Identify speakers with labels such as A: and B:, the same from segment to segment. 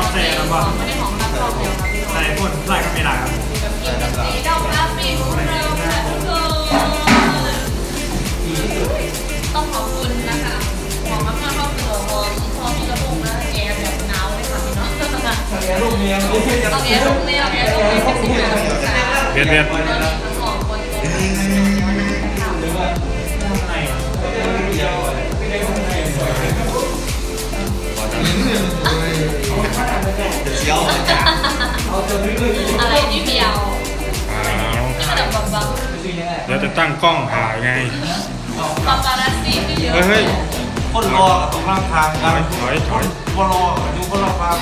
A: อบเซ่แล้วก็
B: ไม่ได้ของรับรองเดียวครับพี่
A: ใส่คนใส่ก็ไม่ได้ครับ
B: กินกับสีดอกรับปีของเราค่ะทุกคนต้องขอบคุณนะคะหอมมากๆครอบครัวหอมพอมีกระปุกนะแกแบบหนาวเลยค่ะพี่น้องต้อง
C: ลูกเมีย
B: แกลูกเมียแกลูกเมียเป็นสิบห้าองศา
A: เบียดเบียด
B: ตอน นี้ทั้งสองคน
D: เสียวจ้ะ
B: อะไรที่เบียว
A: อ้าว
B: ที่มันแบบบัง
A: เดี๋ยวจะตั้งกล้องถ่ายไง
B: ๆปาปารัสซี่ก็เยอะ
A: เฮ้ยเฮ้ย
D: คนรอตรงข้างทาง
A: ถ
D: กั
A: อนยถอยถอย
D: คนรออยู่คนละฟัง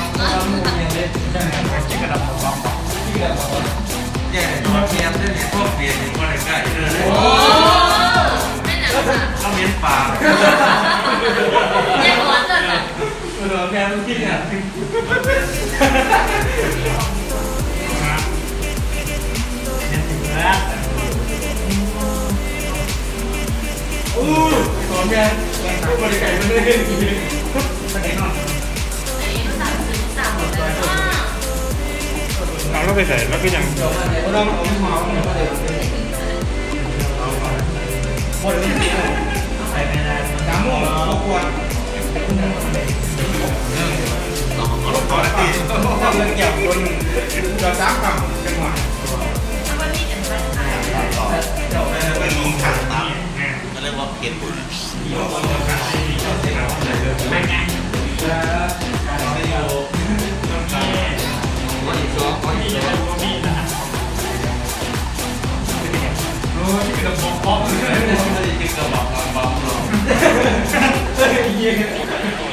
A: กินกระดับของเรา
D: แย่ตัวเมียนได้เนี่ยพวกเมียนอยู่คนใกล้เลย
B: โอ้
D: อู้
C: ตัวแกผู้บริการไม่ได้
B: อันนี้ต้องสั่งซื้อสั่ง เก
C: ว่าเก็บ
D: บุญ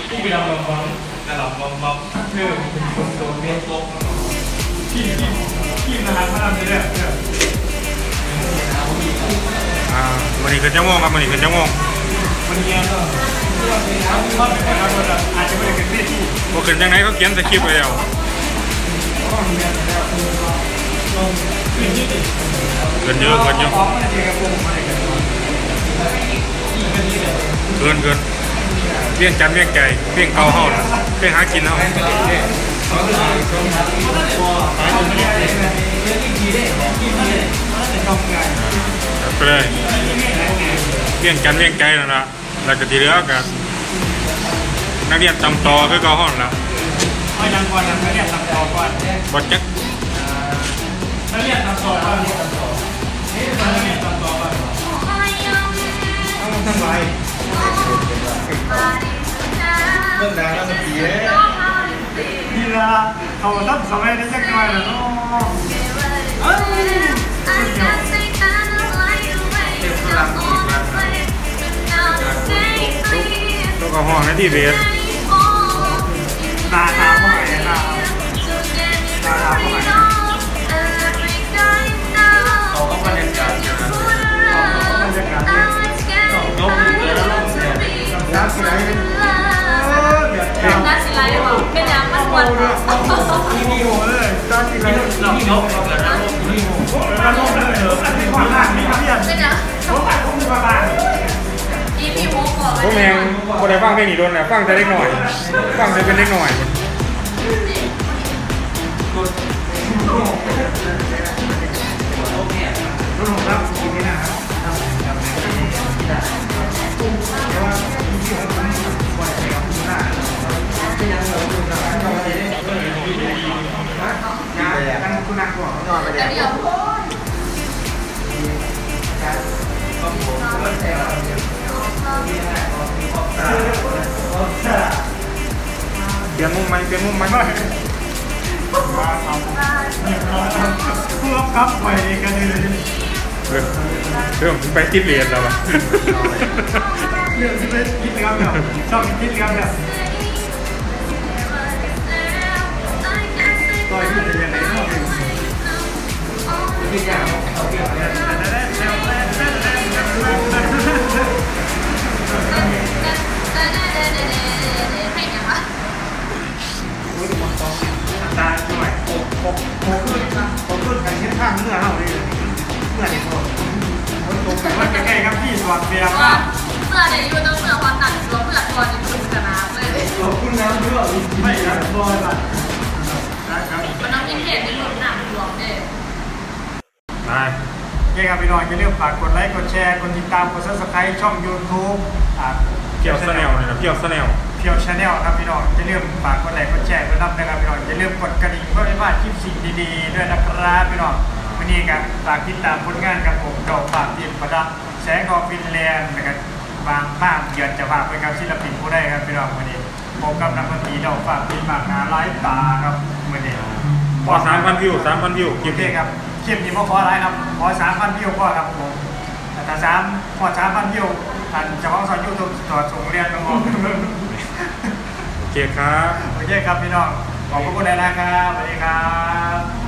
C: ที่ไปดำลงบัง
D: กระหล่ำบอมบอม
C: เออคนโดนเมียตก
A: ขี้ขี้ขี้นะฮะพระรามนี่แหละอ่า วันนี้คือจังโมงครับวันนี้คือจังโมง
C: มันเงี้ยก็
A: อาจจะไม่ได้เป็นที่พอขึ้นจังไหนเขาเขียนสคริปต์ไว้แล้วเกินเยอะเกินเยอะเกินเกินเบี้ยงจันเบี้ยงไก่เบี้ยงเกาเฮาเบี้ยงหากินเฮา เบี้ยงจันทร์เบี้ยงไก่นั่นละแล้วก็ที่เหลือก็นักเรียนตำต่อคือเกาเฮานั่นละ
C: ไม่ยังก่อนนะไม่เรียกตัดต่อก่อน
A: บ่จัก
C: ไม่เรียกตัดต่อก่อนนี่มันเรียกตัดต่อก่อนต้องทำไรเรื่องดังแล้วมันดีเลย
A: นี่ละเขาทับสมัยนี้จักหน่อยแล้วเนาะ ที่เบสนาทาเข้าไปนานาทาเข้าไป
D: เขาก็บรรยากาศอย่างนั้น
A: บรรยากาศดี
D: ยกมือแล้วลงเสียง
A: น้ำสไลด์เออเดี๋ยวเดี๋ย
B: น่าสิไลฟ์ว่ะเป็นยังมันควร
A: มีมีโหเลยน้ำสไลด์
D: เรายกเกิดแล้วลงนี่
A: แล้วลงเลยเหรออันนี้ความล่างนี่ครับพี่อัน
B: เป็นยัง
A: ผมไปผมมาบ้าน
B: อี อ
A: งคนใดฟังเพลงนี้โดนนะฟังแต่เล็กหน่อย ฟังแต่เป็นเล็กหน่อยรุ่นของรับกินนี่นะครับกันคุณนักก่อนนอนไป
B: แต่เดี๋ยว
A: เปลี่ยนมุมไหมเปลี่ยนมุมไหมมาเพื่อครับไปกันเลยเรื่องไปติดเรียนแล้วล่ะเรื่องที่ไปคิดครับเนี่ยชอบคิดครับเนี่ยต่อยที่จะยังไงชอบา
C: งเนื้
A: อเราเลยเนื้อเด็กโตตรงไปว่าใกล้ครับพี่สวัสดีค
B: ว่า
A: รับ
B: เมื่อได้อยู่ต้องเมื่อความหนักรวเพื่อตัวจะดูชนะเลย
C: ขอบคุณนะเพื่อน
A: ไม่ครับบอยป่ะครับ
B: มันน้ำยิ่เห็นเป็นหลุมหนักหลวมเด้
A: ไปโอเคครับพี่น้องอย่าลืมฝากกดไลค์ กดแชร์ กดติดตาม กดซับสไครต์ช่อง YouTube อ่า
C: เกี่ยวสแนลเนี่ยนะเกี่ยวสแนล
A: เพียวชาแนลครับพี่น้องอย่าลืมฝากกดไลค์ กดแชร์กดรับนะครับพี่น้องอย่าลืมกดกระดิ่งเพื่อไม่พลาดคลิปสิ่งดีๆด้วยนะครับพี่น้อง วันนี้ครับฝากติดตามผลงานกับผมดอกฝากทีมประดับแสงของฟินแลนด์นะครับบางภาพเยือนจะฝากไปกับศิลปินผู้ได้ครับพี่น้องวันนี้ผมกับนักดนตรีดอกฝากทีมมากนาไลฟ์ตาครับวันนี้
C: พอสามพันวิวสามพันวิว
A: คลิปนี้ครับคลิปนี้พอขออะไรครับขอสามพันวิวก็ครับผมแต่สามพอสามพันวิวอันเจะของสอนยูทูบสอนส่งเรียนน้อง
C: โอเคครับ
A: โอเคครับพี่น้องขอบพระคุณนะครับสวัสดีครับ